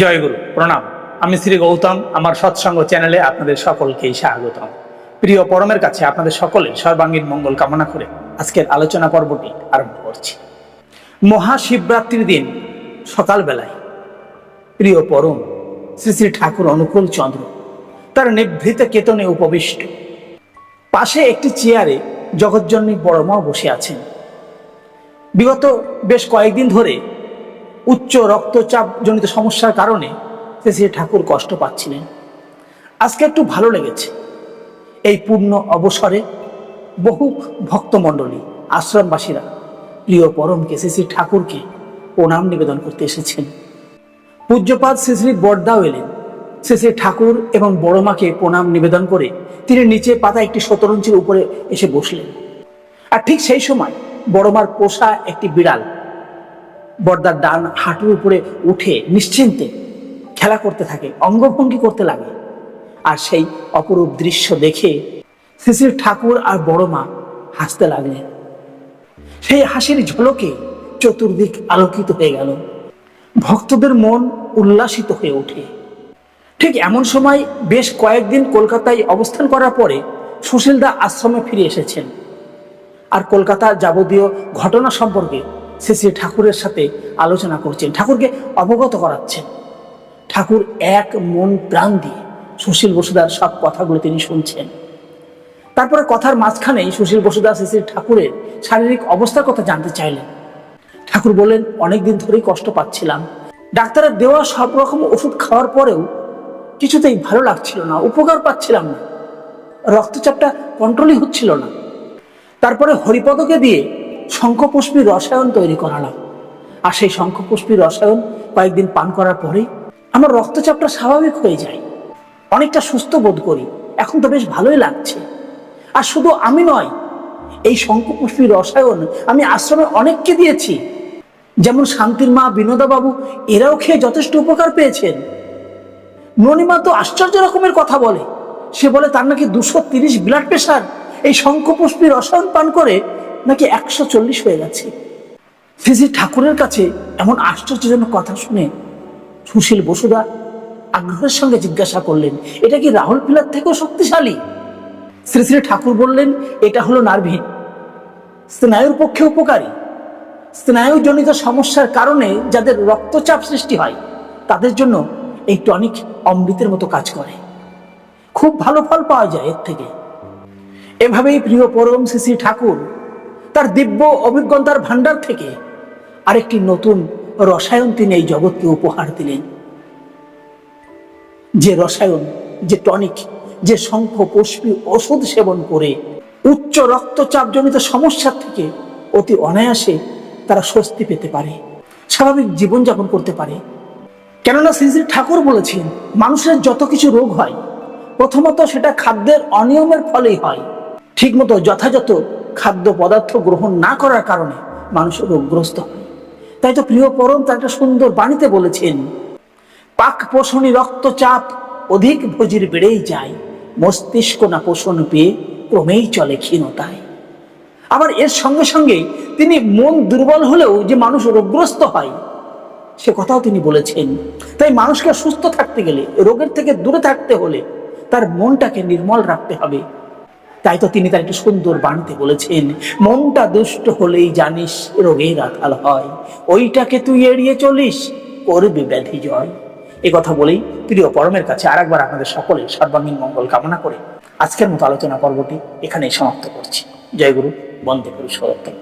জয়গুরু প্রণাম। আমি শ্রী গৌতম, আমার সৎসঙ্গ চ্যানেলে আপনাদের সকলকেই স্বাগতম। প্রিয় পরমের কাছে আপনাদের সকলের সর্বাঙ্গীন মঙ্গল কামনা করে আজকের আলোচনা পর্বটি আরম্ভ করছি। মহাশিবরাত্রির দিন সকালবেলায় প্রিয় পরম শ্রী শ্রী ঠাকুর অনুকূল চন্দ্র তার নিভৃত কেতনে উপবিষ্ট। পাশে একটি চেয়ারে জগৎজননী বড়মাও বসে আছেন। বিগত বেশ কয়েকদিন ধরে উচ্চ রক্তচাপ জনিত সমস্যার কারণে সে ঠাকুর কষ্ট পাচ্ছিলেন। আজকে একটু ভালো লেগেছে। এই পূর্ণ অবসরে বহু ভক্তমণ্ডলী, আশ্রমবাসীরা, প্রিয় পরমকে, শ্রী শ্রী ঠাকুরকে প্রণাম নিবেদন করতে এসেছেন। পূজ্যপাদ শ্রী শ্রী বর্দাও এলেন। শ্রী শ্রী ঠাকুর এবং বড়মাকে প্রণাম নিবেদন করে তিনি নিচে পাতা একটি শতরঞ্চির উপরে এসে বসলেন। আর ঠিক সেই সময় বড়মার পোষা একটি বিড়াল বর্দার ডান হাঁটুর উপরে উঠে নিশ্চিন্তে খেলা করতে থাকে, অঙ্গভঙ্গি করতে লাগে। আর সেই অপরূপ দৃশ্য দেখে শিশির ঠাকুর আর বড় মা হাসতে লাগলেন সেই হাসির ঝলকে চতুর্দিক আলোকিত হয়ে গেল। ভক্তদের মন উল্লাসিত হয়ে ওঠে। ঠিক এমন সময় বেশ কয়েকদিন কলকাতায় অবস্থান করার পরে সুশীলদা আশ্রমে ফিরে এসেছেন। আর কলকাতার যাবতীয় ঘটনা সম্পর্কে শ্রী ঠাকুরের সাথে আলোচনা করছেন। ঠাকুরকে অবগত করাচ্ছেন। ঠাকুর এক মন প্রাণ দিয়ে সুশীল বসুদার সব কথাগুলো তিনি শুনছেন। তারপরে কথার মাঝখানেই সুশীল বসুদার শ্রী শ্রী ঠাকুরের শারীরিক অবস্থার কথা জানতে চাইলেন। ঠাকুর বললেন, অনেকদিন ধরেই কষ্ট পাচ্ছিলাম। ডাক্তারের দেওয়া সব রকম ওষুধ খাওয়ার পরেও কিছুতেই ভালো লাগছিল না, উপকার পাচ্ছিলাম না। রক্তচাপটা কন্ট্রোলই হচ্ছিল না। তারপরে হরিপদকে দিয়ে শঙ্খপুষ্পীর রসায়ন তৈরি করালাম। আর সেই শঙ্খপুষ্পীর রসায়ন কয়েকদিন পান করার পরেই আমার রক্তচাপটা স্বাভাবিক হয়ে যায়। অনেকটা সুস্থ বোধ করি। এখন তো বেশ ভালোই লাগছে। আর শুধু আমি নয়, এই শঙ্খপুষ্পীর রসায়ন আমি আশ্রমে অনেককে দিয়েছি। যেমন শান্তির মা বিনোদা বাবু এরাও খেয়ে যথেষ্ট উপকার পেয়েছেন। ননিমা তো আশ্চর্য রকমের কথা বলে। সে বলে তার নাকি দুশো তিরিশ ব্লাড প্রেশার এই শঙ্খপুষ্পী রসায়ন পান করে নাকি একশো চল্লিশ হয়ে গেছে? শ্রী ঠাকুরের কাছে এমন আশ্চর্যজনক কথা শুনে সুশীল বসুদা আগ্রহের সঙ্গে জিজ্ঞাসা করলেন, এটা কি রাহুল পিলার থেকেও শক্তিশালী? শ্রী শ্রী ঠাকুর বললেন, এটা হলো নার্ভিন। স্নায়ুর পক্ষে উপকারী। স্নায়ুজনিত সমস্যার কারণে যাদের রক্তচাপ সৃষ্টি হয়, তাদের জন্য এই টনিক অমৃতের মতো কাজ করে। খুব ভালো ফল পাওয়া যায় এর থেকে। এভাবেই প্রিয় পরম শ্রী শ্রী ঠাকুর তার দিব্য অভিজ্ঞতার ভান্ডার থেকে আরেকটি নতুন রসায়ন তিনি এই জগৎকে উপহার দিলেন। যে রসায়ন, যে টনিক, যে শঙ্খ, পুষ্পী, ওষুধ সেবন করে উচ্চ রক্তচাপজনিত সমস্যার থেকে অতি অনায়াসে তারা স্বস্তি পেতে পারে, স্বাভাবিক জীবনযাপন করতে পারে। কেননা শ্রী শ্রী ঠাকুর বলেছেন, মানুষের যত কিছু রোগ হয়, প্রথমত সেটা খাদ্যের অনিয়মের ফলেই হয়। ঠিকমতো যথাযথ খাদ্য পদার্থ গ্রহণ না করার কারণে মানুষ রোগগ্রস্ত হয়। তাই তো প্রিয় পরম তার একটা সুন্দর বাণীতে বলেছেন, পাক পোষণী রক্তচাপ অধিক ভোজির বেড়েই যায়, মস্তিষ্ক না পোষণ পেয়ে ক্রমেই চলে ক্ষীণতায়। আবার এর সঙ্গে সঙ্গে তিনি মন দুর্বল হলেও যে মানুষ রোগগ্রস্ত হয়, সে কথাও তিনি বলেছেন। তাই মানুষকে সুস্থ থাকতে গেলে, রোগের থেকে দূরে থাকতে হলে তার মনটাকে নির্মল রাখতে হবে। তাই তো তিনি তার একটি সুন্দর বাণীতে বলেছেন, মনটা দুষ্ট হলেই জানিস রোগের আকাল হয়, ওইটাকে তুই এড়িয়ে চলিস, করবে ব্যাধি জয়। এ কথা বলেই প্রিয় পরমের কাছে আরেকবার আপনাদের সকলের সর্বাঙ্গীন মঙ্গল কামনা করে আজকের মতো আলোচনা পর্বটি এখানেই সমাপ্ত করছি। জয় গুরু, বন্দে পুরুষোত্তম